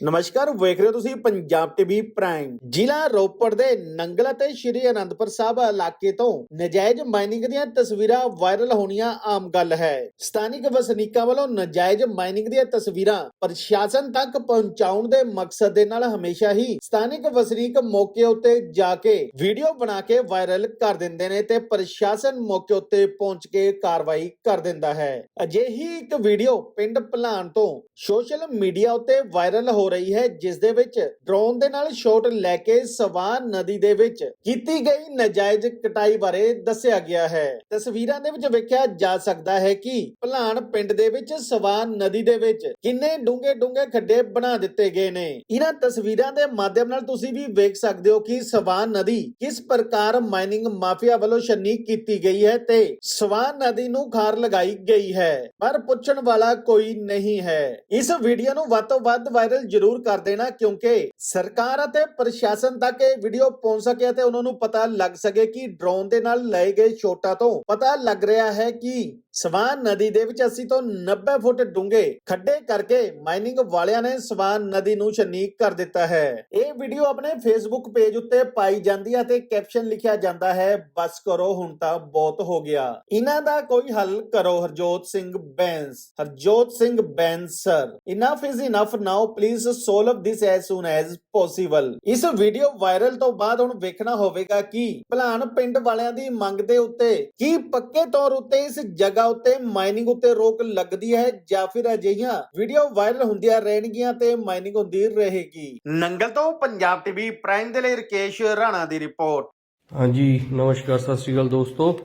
ਨਮਸਕਾਰ, ਵੇਖ ਰਹੇ ਹੋ ਤੁਸੀਂ ਪੰਜਾਬ ਟੀਵੀ ਪ੍ਰਾਈਮ ਜ਼ਿਲ੍ਹਾ ਰੋਪੜ ਦੇ ਨੰਗਲ ਅਤੇ ਸ਼੍ਰੀ ਅਨੰਦਪੁਰ ਸਾਹਿਬ ਇਲਾਕੇ ਤੋਂ ਨਜਾਇਜ਼ ਮਾਈਨਿੰਗ ਦੀਆਂ ਤਸਵੀਰਾਂ ਵਾਇਰਲ ਹੋਣੀਆਂ ਆਮ ਗੱਲ ਹੈ। ਸਥਾਨਿਕ ਵਸਨੀਕਾਂ ਵੱਲੋਂ ਨਜਾਇਜ਼ ਮਾਈਨਿੰਗ ਦੀਆਂ ਤਸਵੀਰਾਂ ਪ੍ਰਸ਼ਾਸਨ ਤੱਕ ਪਹੁੰਚਾਉਣ ਦੇ ਮਕਸਦ ਦੇ ਨਾਲ ਹਮੇਸ਼ਾ ਹੀ ਸਥਾਨਿਕ ਵਸਨੀਕ ਮੌਕੇ ਉੱਤੇ ਜਾ ਕੇ ਵੀਡੀਓ ਬਣਾ ਕੇ ਵਾਇਰਲ ਕਰ ਦਿੰਦੇ ਨੇ ਤੇ ਪ੍ਰਸ਼ਾਸਨ ਮੌਕੇ ਉੱਤੇ ਪਹੁੰਚ ਕੇ ਕਾਰਵਾਈ ਕਰ ਦਿੰਦਾ ਹੈ। ਅਜਿਹੀ ਇੱਕ ਵੀਡੀਓ ਪਿੰਡ ਭਲਾਨ ਤੋਂ ਸੋਸ਼ਲ ਮੀਡੀਆ ਉੱਤੇ ਵਾਇਰਲ ਹੋ ਰਹੀ ਹੈ, ਜਿਸ ਦੇ ਵਿੱਚ ਡਰੋਨ ਦੇ ਨਾਲ ਸ਼ਾਟ ਲੈ ਕੇ ਸਵਾਨ ਨਦੀ ਦੇ ਵਿੱਚ ਕੀਤੀ ਗਈ ਨਜਾਇਜ਼ ਕਟਾਈ ਬਾਰੇ ਦੱਸਿਆ ਗਿਆ ਹੈ। ਤਸਵੀਰਾਂ ਦੇ ਵਿੱਚ ਵੇਖਿਆ ਜਾ ਸਕਦਾ ਹੈ ਕਿ ਭਲਾਨ ਪਿੰਡ ਦੇ ਵਿੱਚ ਸਵਾਨ ਨਦੀ ਦੇ ਵਿੱਚ ਕਿੰਨੇ ਡੂੰਘੇ ਡੂੰਘੇ ਖੱਡੇ ਬਣਾ ਦਿੱਤੇ ਗਏ ਨੇ। ਇਹਨਾਂ ਤਸਵੀਰਾਂ ਦੇ ਮਾਧਿਅਮ ਨਾਲ ਤੁਸੀਂ ਵੀ ਵੇਖ ਸਕਦੇ ਹੋ ਕਿ ਸਵਾਨ ਨਦੀ ਕਿਸ ਪ੍ਰਕਾਰ ਮਾਈਨਿੰਗ ਮਾਫੀਆ ਵੱਲੋਂ ਛੰਨੀ ਕੀਤੀ ਗਈ ਹੈ ਤੇ ਸਵਾਨ ਨਦੀ ਨੂੰ ਖਾਰ ਲਗਾਈ ਗਈ ਹੈ, ਪਰ ਪੁੱਛਣ ਵਾਲਾ ਕੋਈ ਨਹੀਂ ਹੈ। ਇਸ ਵੀਡੀਓ ਨੂੰ ਵੱਧ ਤੋਂ ਵੱਧ ਵਾਇਰਲ ਜ਼ਰੂਰ ਕਰ ਦੇਣਾ, ਕਿਉਂਕਿ ਸਰਕਾਰ ਅਤੇ ਪ੍ਰਸ਼ਾਸਨ ਤੱਕ ਇਹ ਵੀਡੀਓ ਪਹੁੰਚ ਸਕੇ ਅਤੇ ਉਹਨਾਂ ਨੂੰ ਪਤਾ ਲੱਗ ਸਕੇ ਕਿ ਡਰੋਨ ਦੇ ਨਾਲ ਲਏ ਗਏ ਛੋਟਾਂ ਤੋਂ ਪਤਾ ਲੱਗ ਰਿਹਾ ਹੈ ਕਿ ਸਵਾਨ ਨਦੀ ਦੇ ਵਿੱਚ 80 ਤੋਂ 90 ਫੁੱਟ ਡੂੰਘੇ ਖੱਡੇ ਕਰਕੇ ਮਾਈਨਿੰਗ ਵਾਲਿਆਂ ਨੇ ਸਵਾਨ ਨਦੀ ਨੂੰ ਛੰਨੀ ਕਰ ਦਿੱਤਾ ਹੈ। ਇਹ ਵੀਡੀਓ ਆਪਣੇ ਫੇਸਬੁੱਕ ਪੇਜ ਉੱਤੇ ਪਾਈ ਜਾਂਦੀ ਹੈ ਤੇ ਕੈਪਸ਼ਨ ਲਿਖਿਆ ਜਾਂਦਾ ਹੈ, ਬਸ ਕਰੋ, ਹੁਣ ਤਾਂ ਬਹੁਤ ਹੋ ਗਿਆ। ਇਹਨਾਂ ਦਾ ਕੋਈ ਹੱਲ ਕਰੋ, Harjot Singh Bains. Harjot Singh Bains, sir. Enough is enough now please solve this as soon as possible ਇਸ ਵੀਡੀਓ ਵਾਇਰਲ ਤੋਂ ਬਾਅਦ ਹੁਣ ਵੇਖਣਾ ਹੋਵੇਗਾ ਕਿ ਭਲਾਨ ਪਿੰਡ ਵਾਲਿਆਂ ਦੀ ਮੰਗ ਦੇ ਉੱਤੇ ਕੀ ਪੱਕੇ ਤੌਰ ਉੱਤੇ ਇਸ ਜਗ੍ਹਾ ਉੱਤੇ ਮਾਈਨਿੰਗ ਉੱਤੇ ਰੋਕ ਲੱਗਦੀ ਹੈ ਜਾਂ ਫਿਰ ਅਜਿਹੀਆਂ ਵੀਡੀਓ ਵਾਇਰਲ ਹੁੰਦੀਆਂ ਰਹਿਣਗੀਆਂ ਤੇ ਮਾਈਨਿੰਗ ਹੁੰਦੀ ਰਹੇਗੀ। ਨੰਗਲ ਤੋਂ ਪੰਜਾਬ ਟੀਵੀ ਪ੍ਰਾਈਮ ਦੇ ਲਈ ਰਕੇਸ਼ ਰਾਣਾ ਦੀ ਰਿਪੋਰਟ। ਹਾਂਜੀ ਨਮਸਕਾਰ ਸਤਿ ਸ਼੍ਰੀ ਅਕਾਲ ਦੋਸਤੋ।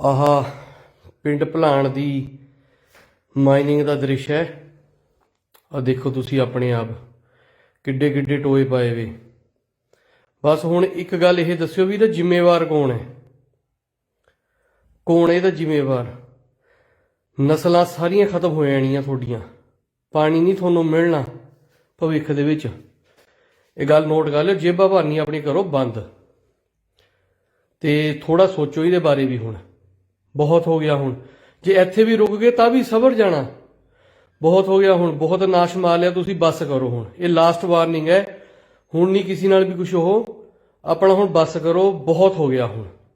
ਆਹ ਪਿੰਡ ਭਲਾਣ ਦੀ ਮਾਈਨਿੰਗ ਦਾ ਦ੍ਰਿਸ਼ ਹੈ। ਆ ਦੇਖੋ ਤੁਸੀਂ ਆਪਣੇ ਆਪ, ਕਿੱਡੇ ਕਿੱਡੇ ਟੋਏ ਪਾਏ ਵੇ। ਬਸ ਹੁਣ ਇੱਕ ਗੱਲ ਇਹ ਦੱਸਿਓ ਵੀ ਇਹਦਾ ਜ਼ਿੰਮੇਵਾਰ ਕੌਣ ਹੈ? ਕੌਣ ਹੈ ਇਹਦਾ ਜ਼ਿੰਮੇਵਾਰ? ਨਸਲਾਂ ਸਾਰੀਆਂ ਖਤਮ ਹੋ ਜਾਣੀਆਂ ਤੁਹਾਡੀਆਂ। ਪਾਣੀ ਨਹੀਂ ਤੁਹਾਨੂੰ ਮਿਲਣਾ ਭਵਿੱਖ ਦੇ ਵਿੱਚ। ਇਹ ਗੱਲ ਨੋਟ ਕਰ ਲਿਓ, ਜੇਬਾਂ ਭਰਨੀ ਆਪਣੀ ਕਰੋ ਬੰਦ। ਤੇ ਥੋੜਾ ਸੋਚੋ ਇਹਦੇ ਬਾਰੇ ਵੀ ਹੁਣ। ਬਹੁਤ ਹੋ ਗਿਆ ਹੁਣ। ਜੇ ਇੱਥੇ ਵੀ ਰੁਕ ਗਏ ਤਾਂ ਵੀ ਸਬਰ ਜਾਣਾ। ਬਹੁਤ ਹੋ ਗਿਆ ਹੁਣ, ਬਹੁਤ ਨਾਸ਼ ਮਾਰ ਲਿਆ ਤੁਸੀਂ, ਬੱਸ ਕਰੋ ਹੁਣ। ਇਹ ਲਾਸਟ ਵਾਰਨਿੰਗ ਹੈ। ਹੁਣ ਨਹੀਂ ਕਿਸੇ ਨਾਲ ਵੀ ਕੁਝ ਉਹ, ਆਪਣਾ ਹੁਣ ਬੱਸ ਕਰੋ, ਬਹੁਤ ਹੋ ਗਿਆ ਹੁਣ।